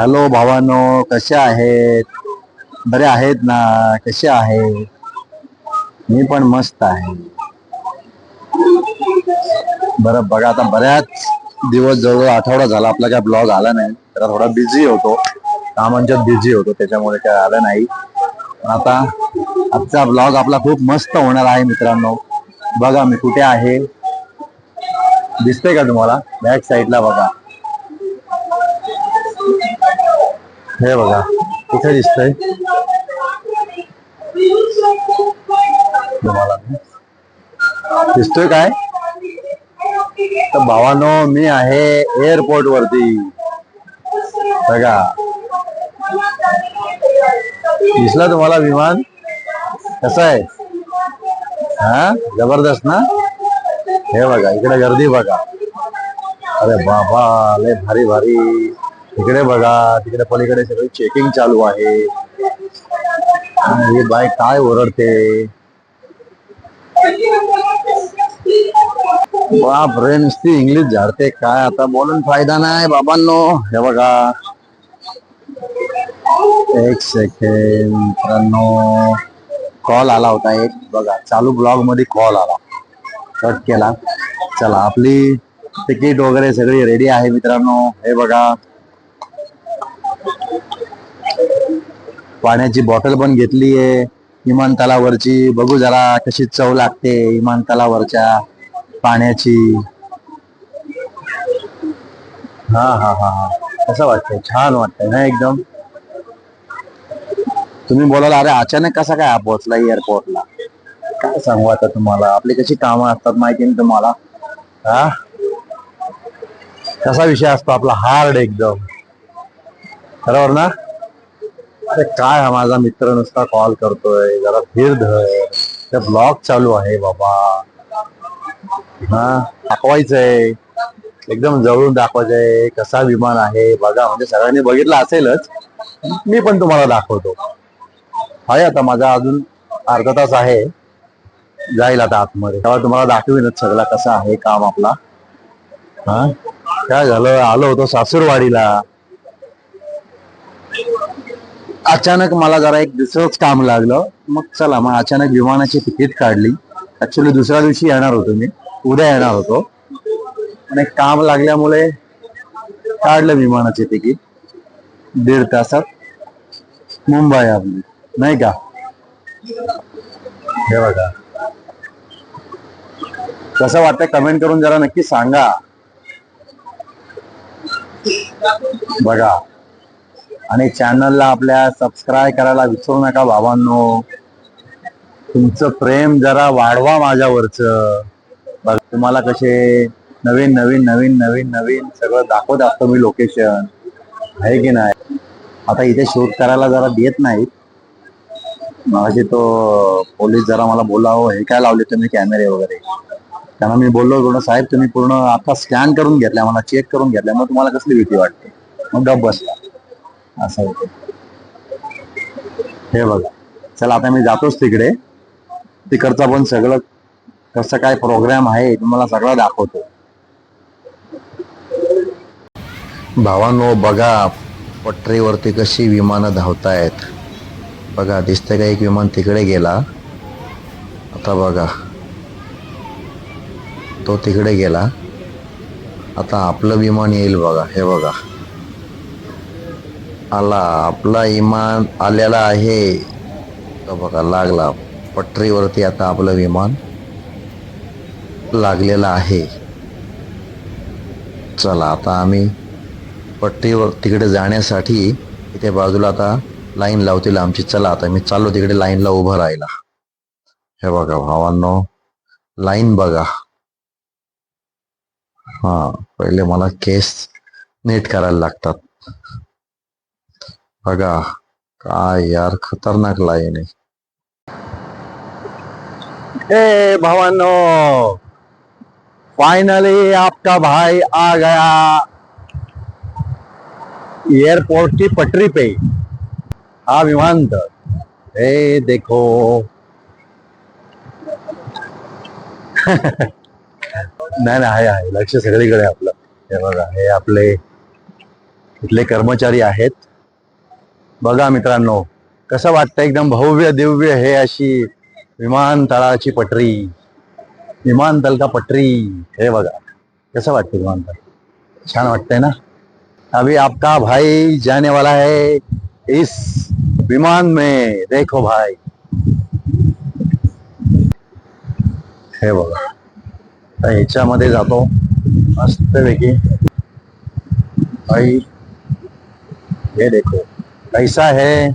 Hello भावानो कसे आहेत? बरे आहेत ना? कसे आहेत? मी पण मस्त आहे. बरं बघा आता बऱ्याच दिवस जवळ आठवडा झाला आपला काय ब्लॉग आला नाही. तर थोडा बिझी होतो. कामांच्यात बिझी होतो त्याच्यामुळे काय आलं नाही. आता आजचा ब्लॉग आपला खूप मस्त होणार आहे मित्रांनो. बघा मी कुठे आहे. दिसतंय का तुम्हाला? बॅक साईडला बघा. हे बघा. कुठे दिसतंय. दिसतोय काय? तर भावानो, मी आहे एअरपोर्ट वरती. बघा. दिसला तुम्हाला विमान? कसं आहे? हा? ज़बरदस्त ना? हे बघा, इकडे गर्दी बघा. अरे बाबा, लय भारी भारी इकडे बघा तिकडे पलीकडे सगळी चेकिंग चालू आहे. आणि ही बाय काय ओरडते. बाप रे नुसती इंग्लिश झाडते. काय आता बोलून फायदा नाही बाबांनो. हे बघा. एक सेकंड मित्रांनो. कॉल आला होता एक. बघा चालू ब्लॉगमध्ये कॉल आला. कट केला. चला आपली तिकीट वगैरे सगळी रेडी आहे मित्रांनो. हे बघा. पाण्याची बॉटल पण घेतली आहे विमानतळावरची बघू जरा कशी चव लागते विमानतळावरच्या पाण्याची. हा हा हा हा. कसं वाटतंय? छान वाटतंय ना एकदम? तुम्ही बोलाल अरे अचानक कसा काय पोहोचला एअरपोर्टला काय सांगू आता तुम्हाला? आपली कशी कामं असतात माहिती ना तुम्हाला? हा? कसा विषय असतो आपला? हार्ड एकदम. बरोबर ना? अरे काय हा माझा मित्र नुसता कॉल करतोय जरा धीर धर. ब्लॉग चालू आहे बाबा. हा दाखवायचंय. एकदम जवळून दाखवायचंय. कसा विमान आहे. बघा म्हणजे सगळ्यांनी बघितलं असेलच. मी पण तुम्हाला दाखवतो. आहे आता माझा अजून अर्धा तास आहे. जाईल आता आतमध्ये. तेव्हा तुम्हाला दाखवीनच सगळा कसा आहे काम आपला. हा? काय झालं? आलो होतो सासूरवाडीला. अचानक मला जरा एक दुसरंच काम लागलं. मग चला मग अचानक विमानाची तिकीट काढली. ऍक्च्युली दुसऱ्या दिवशी येणार होतो मी. उद्या येणार होतो. आणि काम लागल्यामुळे काढलं विमानाचे तिकीट. दीड तासात. मुंबई आपली नाही का? हे बघा. कसं वाटतंय कमेंट करून जरा नक्की सांगा. बघा. आणि चॅनलला आपल्या सबस्क्राईब करायला विसरू नका बाबांनो तुमचं प्रेम जरा वाढवा माझ्यावरचं. तुम्हाला कसे नवीन नवीन नवीन नवीन नवीन सगळं दाखवत असतो मी लोकेशन आहे की नाही? आता इथे शूट करायला जरा देत नाहीत. माझे तो पोलीस जरा मला बोला हो हे काय लावले तुम्ही कॅमेरे वगैरे? त्यांना मी बोललो पूर्ण साहेब तुम्ही पूर्ण आता स्कॅन करून घेतल्या मला चेक करून घेतल्या मग तुम्हाला कसली भीती वाटते? मग गप बसला. असं होतं. हे बघा. चला आता मी जातोच तिकडे. तिकडचा पण सगळं कसं काय प्रोग्राम आहे तुम्हाला सगळं दाखवतो. भावांनो बघा पटरीवरती कशी विमानं धावतायत. बघा दिसतंय का एक विमान तिकडे गेला? आता बघा. तो तिकडे गेला. आता आपलं विमान येईल बघा. हे बघा. आला. आपला इमान आलेला आहे. तो बघा लागला. पटरीवरती आता आपलं विमान लागलेलं आहे. चला आता आम्ही पट्टीवर तिकडे जाण्यासाठी इथे बाजूला आता लाईन लावतील आमची. चला आता मी चाललो तिकडे लाईनला उभं राहिला हे बघा भावांनो लाईन बघा. हा पहिले मला केस नीट करायला लागतात. बघा काय यार खतरनाक लाईन आहे. ए भावानो फायनली आपका भाई आ गया. एयरपोर्ट की पटरी पे. हा विमानतळ. हे देखो. नाही नाही आहे आहे. लक्ष सगळीकडे आपलं. हे बघा हे आपले इथले कर्मचारी आहेत. बघा मित्रांनो, कसं वाटतं एकदम भव्य, दिव्य हे अशी विमानतळाची पटरी? विमानतळ का पटरी? हे बघा, कसं वाटतं विमानतळ छान वाटतंय ना? अभी आपका भाई जाने वाला है इस विमान में, देखो भाई। हे बघा ह्याच्यामध्ये जातो, मस्तपैकी. भाई, हे देखो. कैसा आहे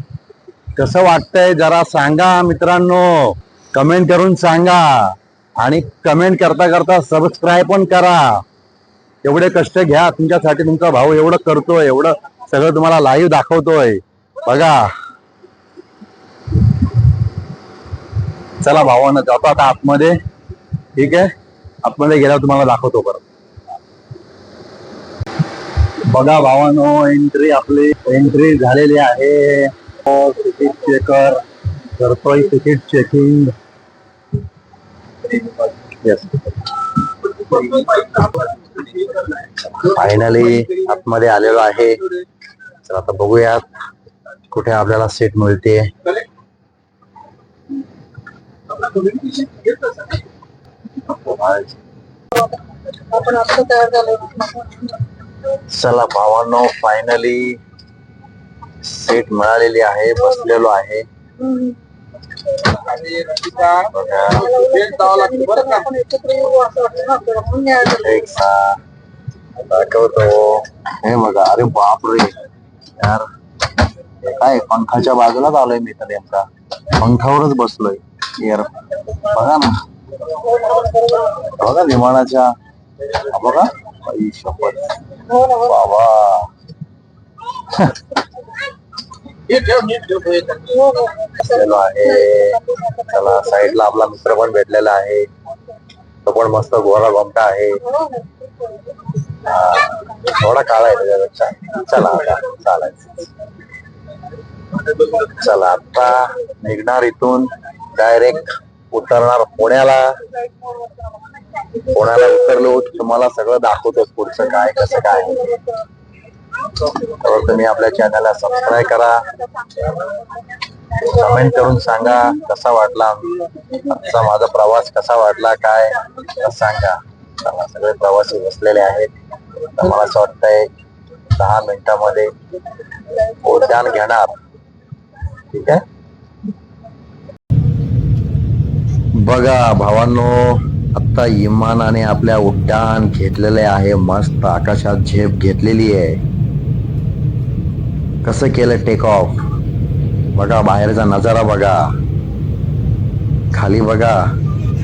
कसं वाटतंय जरा सांगा मित्रांनो. कमेंट करून सांगा. आणि कमेंट करता करता सबस्क्राईब पण करा. एवढे कष्ट घ्या. तुमच्यासाठी तुमचा भाऊ एवढं करतोय. एवढं सगळं तुम्हाला लाईव्ह दाखवतोय. बघा. चला भावानं जातो आता आतमध्ये. ठीक आहे? आतमध्ये गेल्यावर तुम्हाला दाखवतो परत. बघा भावानो एंट्री आपली एंट्री झालेली आहे. तिकीट चेकर करतोय तिकीट चेकिंग फायनली आतमध्ये आलेलो आहे. तर आता बघूयात कुठे आपल्याला सीट मिळते. आपण तयार झालो. चला भावांनो फायनली सीट मिळालेली आहे बसलेलो आहे. दाखवतो हे बघा अरे बापरे. यार काय पंखाच्या बाजूलाच आलोय मी तर नेमका. पंखावरच बसलोय. यार बघा ना. बघा विमानाच्या. बघा. आई शपथ हो ना, बसलेलो आहे चला साईडला आपला मित्र पण भेटलेला आहे तो पण मस्त गोरा घोमटा आहे थोडा काळा आहे त्याच्यापेक्षा चला आता चालायचं चला आता निघणार इथून डायरेक्ट उतरणार पुण्याला कोणाला उतरलो तुम्हाला सगळं दाखवतो पुढचं काय कसं काय. तर तुम्ही आपल्या चॅनलला सबस्क्राईब करा. कमेंट करून सांगा कसा वाटला. आजचा माझा प्रवास कसा वाटला काय सांगा. सगळे प्रवासी बसलेले आहेत. तर मला असं वाटतंय दहा मिनिटामध्ये उद्यान घेणार. ठीक आहे? बघा भावांनो आता इमानाने आपल्या उड्डाण घेतलेले आहे मस्त आकाशात झेप घेतलेली आहे. कसं केलं टेक ऑफ बघा बाहेरचा नजारा बघा. खाली बघा.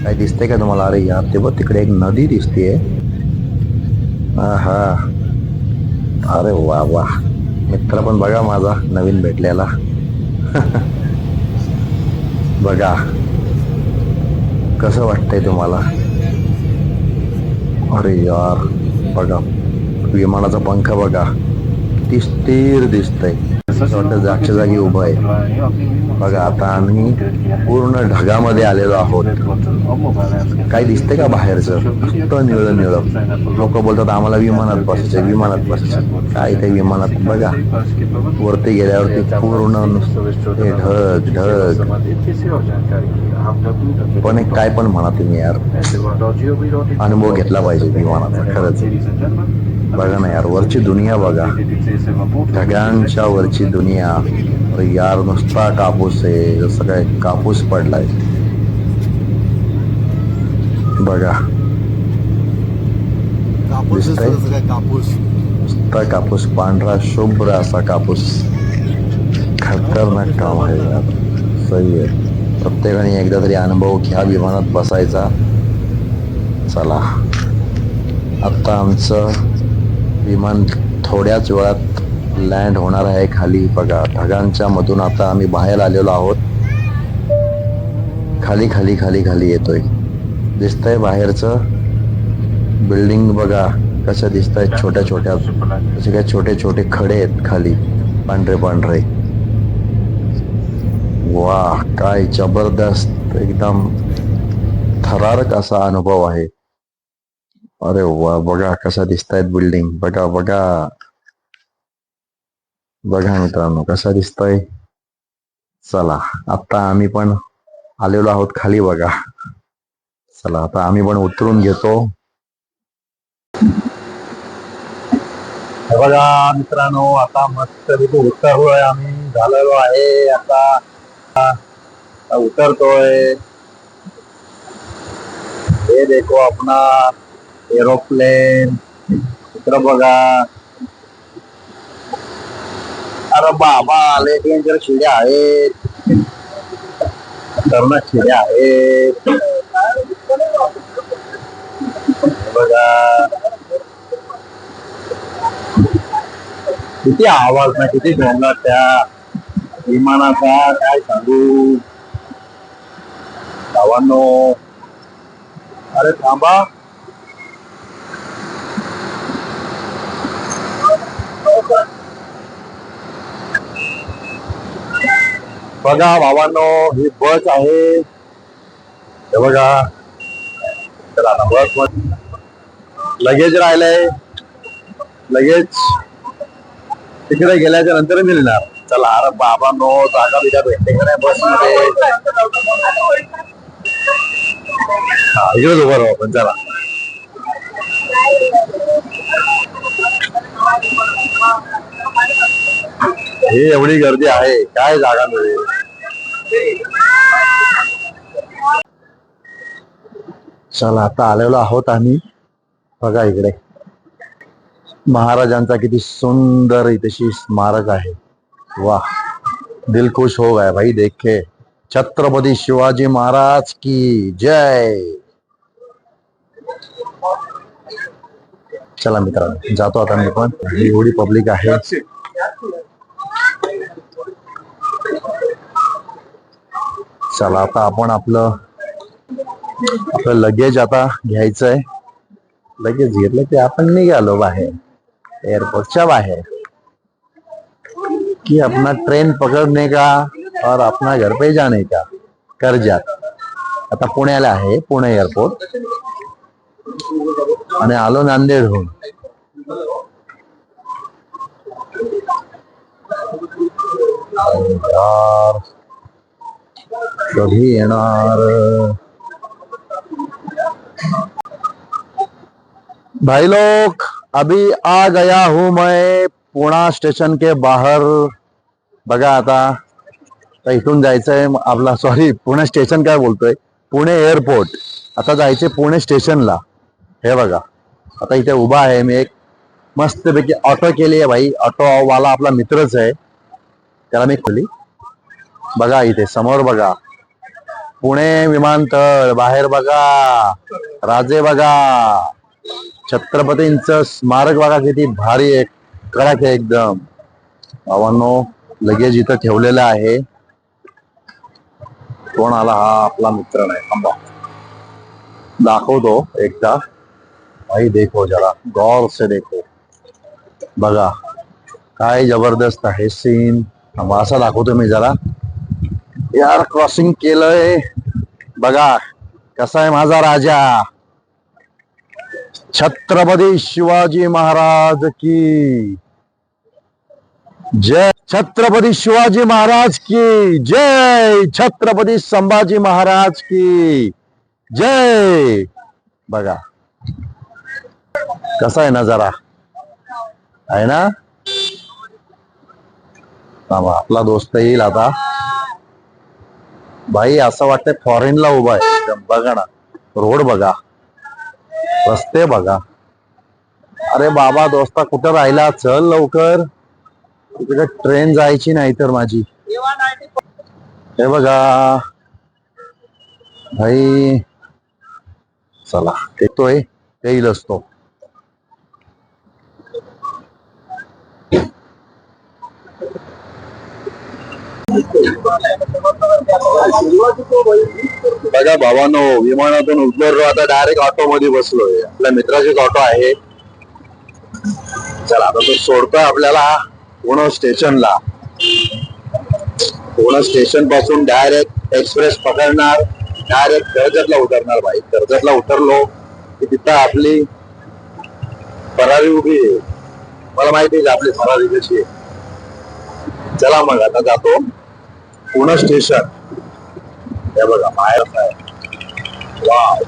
काय दिसते का तुम्हाला? अरे यार ते बघ तिकडे एक नदी दिसतेय. हा अरे वा वा. मित्र पण बघा माझा नवीन भेटलेला. बघा. कसं वाटतंय तुम्हाला? अरे यार बघा विमानाचा पंख बघा. किती स्थिर दिसतंय. असं वाटतं जागच्या जागी उभं आहे. बघा आता आम्ही पूर्ण ढगामध्ये आलेलो आहोत. काय दिसतंय का बाहेरचं? नुसतं निळं निळं. लोक बोलतात आम्हाला विमानात बसायचं विमानात बसायचं काय ते विमानात? बघा. वरती गेल्यावरती पूर्ण नुसतं ढग ढग. पण एक काय पण म्हणा तुम्ही यार. अनुभव घेतला पाहिजे विमानाचा खरंच. बघा ना यार वरची दुनिया बघा. ढगांच्या वरची दुनिया. यार नुसता कापूस आहे. जसं काय कापूस पडलाय. बघा. कापूस. नुसता कापूस पांढरा शुभ्र असा कापूस. खतरनाक काम आहे यार. सही आहे. प्रत्येकाने एकदा तरी अनुभव घ्या विमानात बसायचा. चला. आता आमचं विमान थोड्याच वेळात लँड होणार आहे खाली. बघा ढगांच्या मधून आता आम्ही बाहेर आलेलो आहोत. खाली खाली खाली खाली येतोय. दिसतंय बाहेरचं बिल्डिंग बघा कशा दिसत आहेत छोट्या छोट्या असे काय छोटे छोटे खडे आहेत खाली. पांढरे पांढरे. वा काय जबरदस्त एकदम थरारक असा अनुभव आहे. अरे वा बघा कसा दिसतायत बिल्डिंग बघा बघा. बघा मित्रांनो कसा दिसतोय. चला आता आम्ही पण आलेलो आहोत खाली बघा. चला आता आम्ही पण उतरून घेतो. बघा मित्रांनो आता मस्त उतरलोय आम्ही. झालेलो आहे आता उतरतोय. हे देखो अपना. एरोप्लेन इकडं बघा. अरे बाबा आले डेंजर शिड्या आहेत. खतरनाक शिड्या आहेत. बघा. किती आवाज ना किती ढोंगात त्या विमानाचा काय सांगू? गावांनो अरे थांबा. बघा भावांनो ही बस आहे. हे बघा. चला बसमध्ये. लगेज राहिलंय. लगेज तिकडे गेल्याच्यानंतर मिळणार चला अरे बाबा नो जागा बिगा भेटते का नाही बसमध्ये हा इकडेच उभं राहू आपण चला. ही, एवढी गर्दी आहे. काय जागा मिळेल? चला, आता आलेलो आहोत आम्ही. महाराजांचा किती सुंदर इथेशी स्मारक आहे. वाह. दिल खुश हो गया भाई, देख. छत्रपती शिवाजी महाराज की जय. चला मित्रांनो, जातो आता मी पण. एवढी पब्लिक आहे. चला आता आपण आपलं आपलं लगेज आता घ्यायचंय. लगेज घेतलं की आपण निघालो बाहेर एअरपोर्टच्या बाहेर. कि अपना ट्रेन पकडणे का? और अपना घर पे जाने का? कर्जात. आता पुण्याला आहे पुणे एअरपोर्ट आणि आलो नांदेडहून. यार. कधी येणार? भाई लोग अभी आ गया हूं मैं पुणा स्टेशन के बाहर। बघा आता आता इथून जायचंय आपला सॉरी पुणे स्टेशन काय बोलतोय? पुणे एअरपोर्ट आता जायचंय पुणे स्टेशनला. हे बघा आता इथे उभा आहे मी एक मस्तपैकी ऑटो केली आहे भाई. ऑटो वाला आपला मित्रच आहे. त्याला मी खोली. बघा इथे समोर बघा. पुणे विमानतळ बाहेर बघा. राजे बघा. छत्रपतींच स्मारक बघा किती भारी आहे कडक आहे एकदम. भावांनो लगेज इथं ठेवलेलं आहे. कोण आला? हा आपला मित्र नाही. थांबा. दाखवतो एकदा. भाई देखो जरा. गौर से देखो. बघा. काय जबरदस्त आहे सीन थांबा असा दाखवतो मी जरा. यार क्रॉसिंग केलंय. बघा कसा आहे माझा राजा. छत्रपती शिवाजी महाराज की. जय छत्रपती शिवाजी महाराज की. जय छत्रपती संभाजी महाराज की. जय. बघा. कसा आहे नजारा? आहे ना? आपला दोस्त येईल आता. भाई असं वाटतंय फॉरेनला उभा आहे. एकदम बघा ना. रोड बघा. रस्ते बघा. अरे बाबा दोस्ता कुठं राहिला? चल लवकर. तिकडे ट्रेन जायची नाही तर माझी. हे बघा. भाई चला. येतोय. येईल असतो बघा भावानो विमानातून उतरलो आता डायरेक्ट ऑटो मध्ये बसलोय. आपल्या मित्राचीच ऑटो आहे. चला आता तो सोडतोय आपल्याला पुणे स्टेशनला. पुणे स्टेशनपासून डायरेक्ट एक्सप्रेस पकडणार डायरेक्ट कर्जतला उतरणार भाई. कर्जतला उतरलो की तिथं आपली फरारी उभी आहे. मला माहिती आहे आपली फरारी कशी आहे. चला मग आता जातो. पुणे स्टेशन. हे बघा बाहेर आहे वाव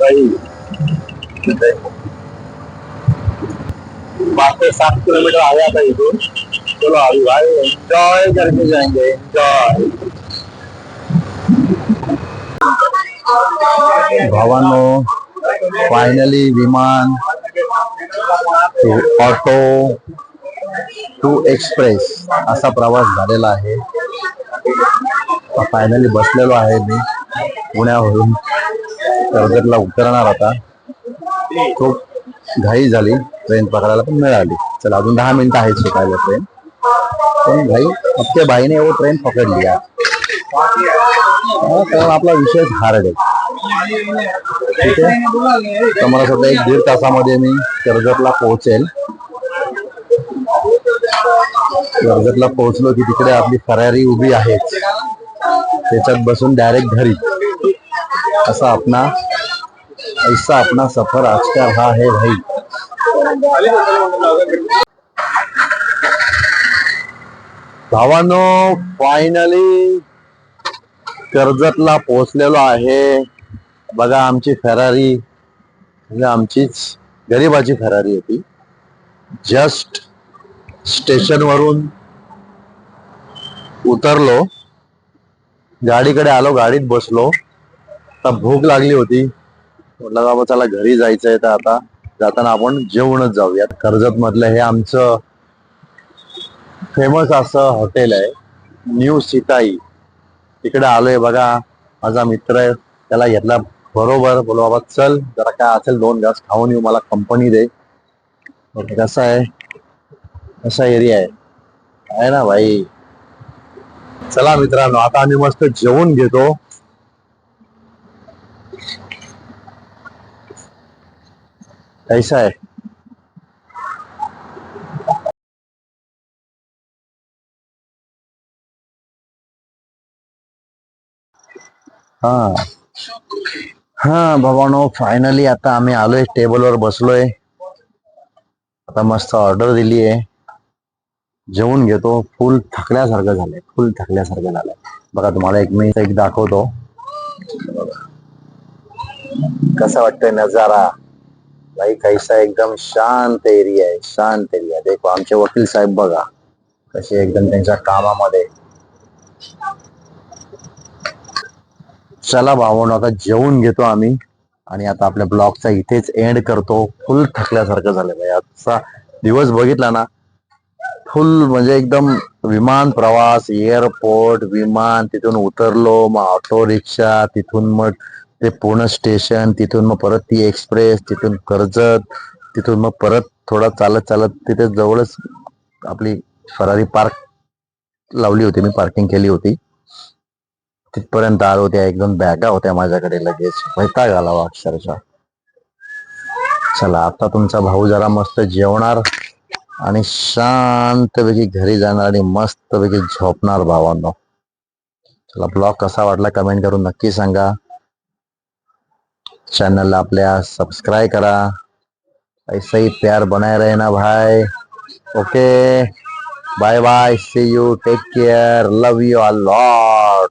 काही. पाच ते सात किलोमीटर आहे आता इथून. चलो आई भाई एन्जॉय करके जाएंगे एन्जॉय भावांनो फायनली विमान टू ऑटो टू एक्सप्रेस असा प्रवास झालेला आहे. फायनली बसलेलो आहे मी. पुण्यावरून कर्जतला उतरणार आता. खूप घाई झाली. ट्रेन पकडायला पण मिळाली. चला अजून दहा मिनिटं आहेत सुटायला ट्रेन पण भाई फक्त भाईने एवढं ट्रेन पकडली कारण आपला विषय हार्ड आहे. ठीक आहे? तर मला सध्या एक दीड तासामध्ये मी कर्जतला पोहोचेल. कर्जतला पोहोचलो की तिकडे आपली फरारी उभी आहे. त्याच्यात बसून डायरेक्ट घरी. असा आपला ऐसा आपला सफर आजकाल हा आहे भाई. भावानो फायनली कर्जतला पोहोचलेलो आहे. बघा आमची फेरारी. म्हणजे आमचीच गरीबाची फेरारी होती जस्ट स्टेशन वरून उतरलो. गाडीकडे आलो गाडीत बसलो. आता भूक लागली होती. म्हटलं बाबा चला घरी जायचंय तर आता. जाताना आपण जेवणच जाऊयात. कर्जत मधलं हे आमचं फेमस असं हॉटेल आहे. न्यू सीताई तिकडे आलोय बघा. माझा मित्र आहे. त्याला घेतला बरोबर. बोलो बाबा चल जरा काय असेल दोन घास खाऊन येऊ. मला कंपनी दे. कसं आहे? कसा एरिया आहे आहे ना भाई? चला मित्रांनो, आता आम्ही मस्त जेवून घेतो. कैसा आहे हा। हा बाबानो फायनली आता आम्ही आलोय टेबलवर बसलोय. आता मस्त ऑर्डर दिली आहे जेवून घेतो फुल थकल्यासारखं झालंय फुल थकल्यासारखं झालंय. बघा तुम्हाला एक मी एक दाखवतो. कसा वाटतोय नजारा? भाई कैसा एकदम शांत एरिया आहे शांत एरिया. देखो आमचे वकील साहेब बघा कसे एकदम त्यांच्या कामामध्ये. चला भावनो आता जेवून घेतो आम्ही. आणि आता आपल्या ब्लॉगचा इथेच एंड करतो. फुल थकल्यासारखं झालं भाई. आजचा दिवस बघितला ना फुल म्हणजे एकदम विमान प्रवास एअरपोर्ट विमान तिथून उतरलो मग ऑटो रिक्षा तिथून मग ते पूर्ण स्टेशन तिथून मग परत ती एक्सप्रेस तिथून कर्जत तिथून मग परत थोडा चालत चालत तिथे जवळच आपली फरारी पार्क लावली होती मी पार्किंग केली होती. तिथपर्यंत आलो होत्या एक दोन बॅगा होत्या माझ्याकडे लगेच. वैताग आला हो अक्षरशः. चला आता तुमचा भाऊ जरा मस्त जेवणार. आणि शांतपैकी घरी जाणार आणि मस्तपैकी झोपणार भावांनो. चला ब्लॉग कसा वाटला कमेंट करून नक्की सांगा. चॅनलला आपल्या सबस्क्राईब करा. ऐसा ही प्यार बनाए रे ना भाई. Okay bye bye see you take care love you a lot